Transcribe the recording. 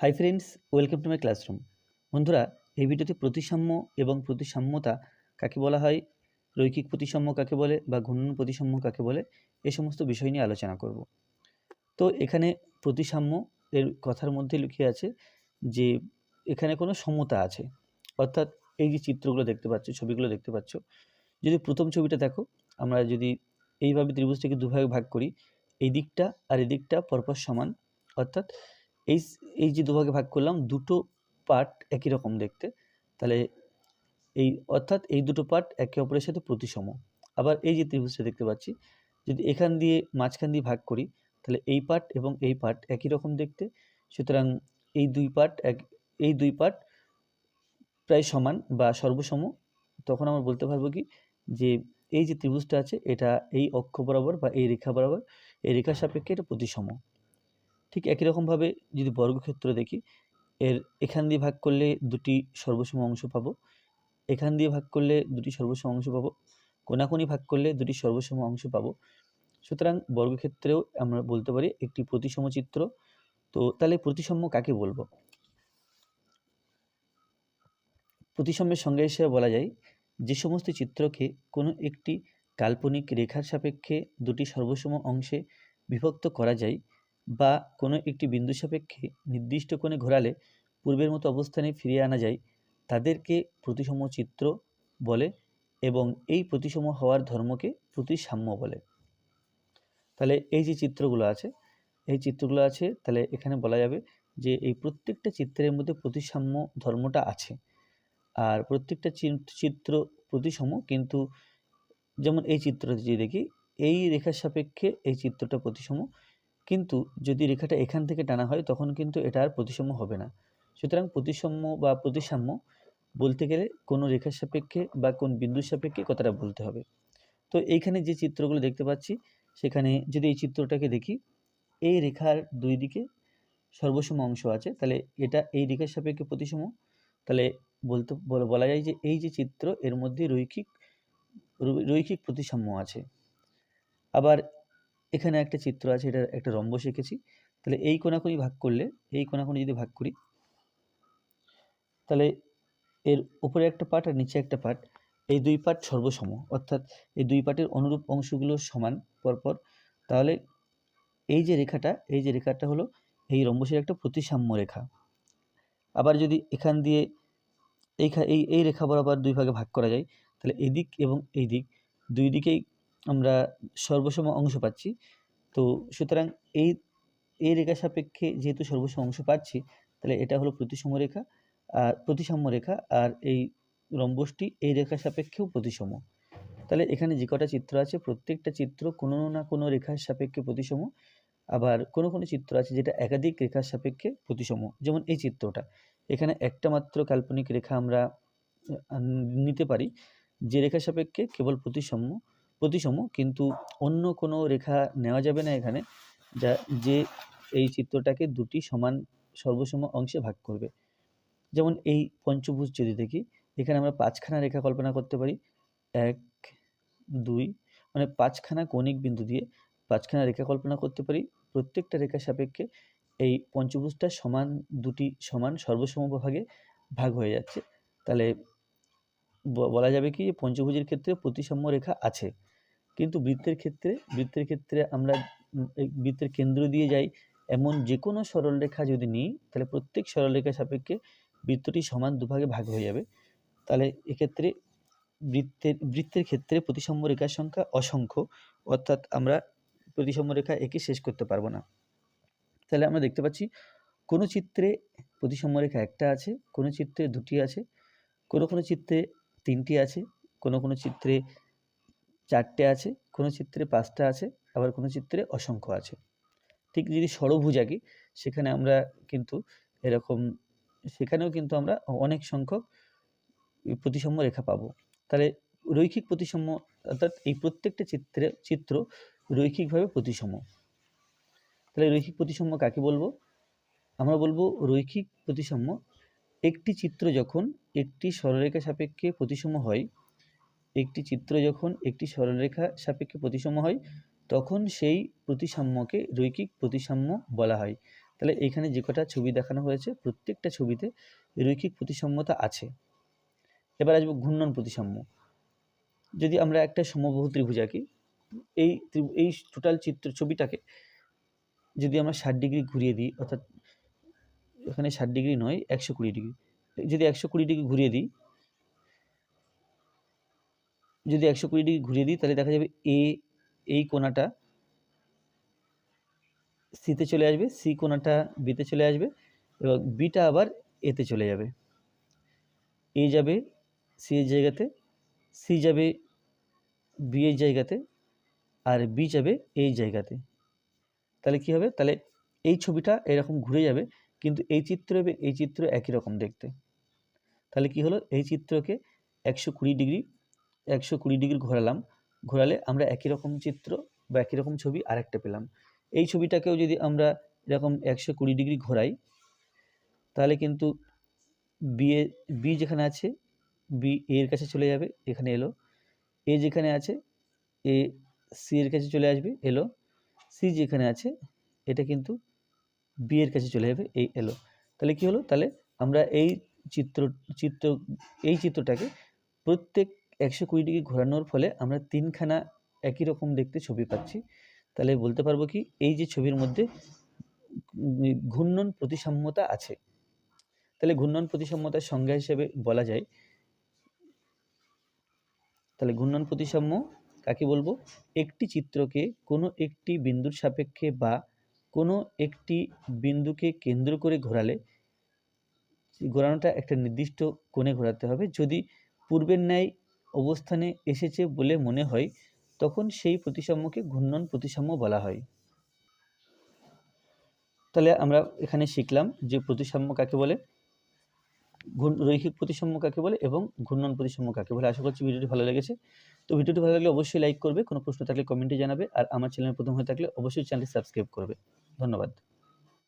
Hi friends, welcome to my classroom. বন্ধুরা, এই ভিডিওতে প্রতিসাম্য এবং প্রতিসাম্যতা কাকে বলা হয়, রৈখিক প্রতিসাম্য কাকে বলে বা ঘূর্ণন প্রতিসাম্য কাকে বলে, এ সমস্ত বিষয় নিয়ে আলোচনা করব। তো এখানে প্রতিসাম্য এর কথার মধ্যে লুকিয়ে আছে যে, এখানে কোনো সমতা আছে। অর্থাৎ এই যে চিত্রগুলো দেখতে পাচ্ছ, ছবিগুলো দেখতে পাচ্ছ, যদি প্রথম ছবিটা দেখো, আমরা যদি এইভাবে ত্রিভুজটাকে দুভাগে ভাগ করি, এই দিকটা আর এই দিকটা পরপর সমান, অর্থাৎ এই এই যে দুভাগে ভাগ করলাম, দুটো পার্ট একই রকম দেখতে। তাহলে এই, অর্থাৎ এই দুটো পার্ট একে অপরের সাথে প্রতিসম। আবার এই যে ত্রিভুজটা দেখতে পাচ্ছি, যদি এখান দিয়ে মাঝখান দিয়ে ভাগ করি, তাহলে এই পার্ট এবং এই পার্ট একই রকম দেখতে। সুতরাং এই দুই পার্ট এক, এই দুই পার্ট প্রায় সমান বা সর্বসম। তখন আমরা বলতে পারব কি, যে এই যে ত্রিভুজটা আছে, এটা এই অক্ষ বরাবর বা এই রেখা বরাবর, এই রেখার সাপেক্ষে এটা প্রতিসম। ঠিক একই রকমভাবে যদি বর্গক্ষেত্র দেখি, এর এখান দিয়ে ভাগ করলে দুটি সর্বসম অংশ পাবো, এখান দিয়ে ভাগ করলে দুটি সর্বসম অংশ পাবো, কোনাকুনি ভাগ করলে দুটি সর্বসম অংশ পাবো। সুতরাং বর্গক্ষেত্রেও আমরা বলতে পারি একটি প্রতিসম চিত্র, তো তাহলে প্রতিসম্য কাকে বলব? প্রতিসম্যের সঙ্গে হিসেবে বলা যায়, যে সমস্ত চিত্রকে কোনো একটি কাল্পনিক রেখার সাপেক্ষে দুটি সর্বসম অংশে বিভক্ত করা যায় বা কোনো একটি বিন্দু সাপেক্ষে নির্দিষ্ট কোণে ঘোরালে পূর্বের মতো অবস্থানে ফিরিয়ে আনা যায়, তাদেরকে প্রতিসম চিত্র বলে এবং এই প্রতিসম হওয়ার ধর্মকে প্রতিসাম্য বলে। তাহলে এই যে চিত্রগুলো আছে, এই চিত্রগুলো আছে, তাহলে এখানে বলা যাবে যে এই প্রত্যেকটা চিত্রের মধ্যে প্রতিসাম্য ধর্মটা আছে। আর প্রত্যেকটা চিত্র প্রতিসম, কিন্তু যেমন এই চিত্রটা যদি দেখি, এই রেখার সাপেক্ষে এই চিত্রটা প্রতিসম কিন্তু যদি রেখাটা এখান থেকে টানা হয়, তখন কিন্তু এটা আর প্রতিসম হবে না। সুতরাং প্রতিসম্য বা প্রতিসাম্য বলতে গেলে কোনো রেখার সাপেক্ষে বা কোন বিন্দুর সাপেক্ষে কথাটা বলতে হবে। তো এইখানে যে চিত্রগুলো দেখতে পাচ্ছি, সেখানে যদি এই চিত্রটাকে দেখি, এই রেখার দুই দিকে সর্বসম অংশ আছে, তাহলে এটা এই রেখার সাপেক্ষে প্রতিসম। তাহলে বলতে বলা যায় যে এই যে চিত্র, এর মধ্যে রৈখিক রৈখিক প্রতিসাম্য আছে। আবার এখানে একটা চিত্র আছে, এটা একটা রম্বস এঁকেছি তাহলে এই কোনাকুনি ভাগ করলে, এই কোনাকুনি যদি ভাগ করি, তাহলে এর উপরে একটা পার্ট আর নিচে একটা পার্ট এই দুই পার্ট সর্বসম। অর্থাৎ এই দুই পার্টের অনুরূপ অংশগুলো সমান পরপর। তাহলে এই যে রেখাটা, এই যে রেখাটা হলো এই রম্বসের একটা প্রতিসাম্য রেখা। আবার যদি এখান দিয়ে এই এই রেখা বরাবর দুই ভাগে ভাগ করা যায়, তাহলে এদিক এবং এই দিক দুই দিকেই আমরা সর্বসম অংশ পাচ্ছি। তো সুতরাং এই এই রেখা সাপেক্ষে যেহেতু সর্বসম অংশ পাচ্ছি, তাহলে এটা হলো প্রতিসম রেখা, আর প্রতিসাম্য রেখা, আর এই রম্বসটি এই রেখা সাপেক্ষেও প্রতিসম। তাহলে এখানে যে কটা চিত্র আছে, প্রত্যেকটা চিত্র কোনো না কোনো রেখার সাপেক্ষে প্রতিসম, আবার কোনো কোনো চিত্র আছে যেটা একাধিক রেখার সাপেক্ষে প্রতিসম। যেমন এই চিত্রটা, এখানে একটা মাত্র কাল্পনিক রেখা আমরা নিতে পারি, যে রেখা সাপেক্ষে কেবল প্রতিসম্য প্রতিসম, কিন্তু অন্য কোনো রেখা নেওয়া যাবে না এখানে, যা, যে এই চিত্রটাকে দুটি সমান সর্বসম অংশে ভাগ করবে। যেমন এই পঞ্চভুজ যদি দেখি, এখানে আমরা পাঁচখানা রেখা কল্পনা করতে পারি। এক, দুই মানে পাঁচখানা কৌণিক বিন্দু দিয়ে পাঁচখানা রেখা কল্পনা করতে পারি। প্রত্যেকটা রেখা সাপেক্ষে এই পঞ্চভুজটা সমান দুটি সমান সর্বসম ভাগে ভাগ হয়ে যাচ্ছে। তাহলে বলা যাবে কি পঞ্চভুজের ক্ষেত্রে প্রতিসাম্য রেখা আছে। কিন্তু বৃত্তের ক্ষেত্রে বৃত্তের ক্ষেত্রে আমরা বৃত্তের কেন্দ্র দিয়ে যাই, এমন যে কোনো সরলরেখা যদি নিই, তাহলে প্রত্যেক সরলরেখা সাপেক্ষে বৃত্তটি সমান দুভাগে ভাগ হয়ে যাবে। তাহলে এক্ষেত্রে বৃত্তের বৃত্তের ক্ষেত্রে প্রতিসাম্য রেখার সংখ্যা অসংখ্য, অর্থাৎ আমরা প্রতিসাম্য রেখা একে শেষ করতে পারব না। তাহলে আমরা দেখতে পাচ্ছি, কোনো চিত্রে প্রতিসাম্য রেখা একটা আছে, কোনো চিত্রে দুটি আছে, কোনো কোনো চিত্রে তিনটি আছে, কোনো কোনো চিত্রে চারটে আছে, কোনো চিত্রে পাঁচটা আছে, আবার কোনো চিত্রে অসংখ্য আছে। ঠিক যদি ষড়ভুজ আঁকি, সেখানে আমরা কিন্তু এরকম, সেখানেও কিন্তু আমরা অনেক সংখ্যক প্রতিসাম্য রেখা পাবো। তাহলে রৈখিক প্রতিসাম্য, অর্থাৎ এই প্রত্যেকটা চিত্রে, চিত্র রৈখিকভাবে প্রতিসম তাহলে রৈখিক প্রতিসাম্য কাকে বলব? আমরা বলব রৈখিক প্রতিসাম্য একটি চিত্র যখন একটি সরলরেখা সাপেক্ষে প্রতিসম হয়, একটি চিত্র যখন একটি সরলরেখা সাপেক্ষে প্রতিসম হয়, তখন সেই প্রতিসাম্যকে রৈখিক প্রতিসাম্য বলা হয়। তাহলে এখানে যে কটা ছবি দেখানো হয়েছে, প্রত্যেকটা ছবিতে রৈখিক প্রতিসাম্যতা আছে। এবার আসব ঘূর্ণন প্রতিসাম্য। যদি আমরা একটা সমবাহু ত্রিভুজ আঁকি, এই এই টোটাল চিত্র, ছবিটাকে যদি আমরা ষাট ডিগ্রি ঘুরিয়ে দিই, অর্থাৎ এখানে ষাট ডিগ্রি নয়, একশো কুড়ি ডিগ্রি। যদি একশো কুড়ি ডিগ্রি ঘুরিয়ে দিই, যদি একশো কুড়ি ডিগ্রি ঘুরিয়ে দিই, তাহলে দেখা যাবে এ এই কোনাটা সিতে চলে আসবে সি কোনাটা বিতে চলে আসবে, এবং বিটা আবার এতে চলে যাবে। এ যাবে সি এর জায়গাতে সি যাবে বি এর জায়গাতে, আর বি যাবে এই জায়গাতে। তাহলে কি হবে? তাহলে এই ছবিটা এরকম ঘুরে যাবে কিন্তু এই চিত্র এবং এই চিত্র একই রকম দেখতে। তাহলে কি হলো? এই চিত্রকে একশো কুড়ি ডিগ্রি, একশো কুড়ি ডিগ্রি ঘোরালাম। ঘোরালে আমরা একই রকম চিত্র বা একই রকম ছবি আরেকটা পেলাম। এই ছবিটাকেও যদি আমরা এরকম একশো কুড়ি ডিগ্রি ঘোরাই, তাহলে কিন্তু বি এ বি যেখানে আছে বি এর কাছে চলে যাবে, এখানে এলো। এ যেখানে আছে এ সি এর কাছে চলে আসবে, এলো। সি যেখানে আছে, এটা কিন্তু বি এর কাছে চলে যাবে, এই এলো। তাহলে কি হলো? তাহলে আমরা এই চিত্র চিত্র, এই চিত্রটাকে প্রত্যেক একশো কুড়ি ডিগ্রি ঘোরানোর ফলে আমরা তিনখানা একই রকম দেখতে ছবি পাচ্ছি। তাহলে বলতে পারব কি, এই যে ছবির মধ্যে ঘূর্ণন প্রতিসাম্যতা আছে। তাহলে ঘূর্ণন প্রতিসাম্যতার সংজ্ঞা হিসেবে বলা যায়, তাহলে ঘূর্ণন প্রতিসাম্য কাকে বলব? একটি চিত্রকে কোনো একটি বিন্দুর সাপেক্ষে বা কোনো একটি বিন্দুকে কেন্দ্র করে ঘোরালে ঘোরানোটা একটা নির্দিষ্ট কোণে ঘোরাতে হবে। যদি পূর্বের ন্যায় অবস্থানে এসেছে বলে মনে হয়, তখন সেই প্রতিসাম্যকে ঘূর্ণন প্রতিসাম্য বলা হয়। তাহলে আমরা এখানে শিখলাম যে প্রতিসাম্য কাকে বলে রৈখিক প্রতিসাম্য কাকে বলে এবং ঘূর্ণন প্রতিসাম্য কাকে বলে। আশা করছি ভিডিওটি ভালো লেগেছে। তো ভিডিওটি ভালো লাগলে অবশ্যই লাইক করবে, কোনো প্রশ্ন থাকলে কমেন্টে জানাবে। আর আমার চ্যানেল প্রথম হয়ে থাকলে অবশ্যই চ্যানেলটি সাবস্ক্রাইব করবে। ধন্যবাদ।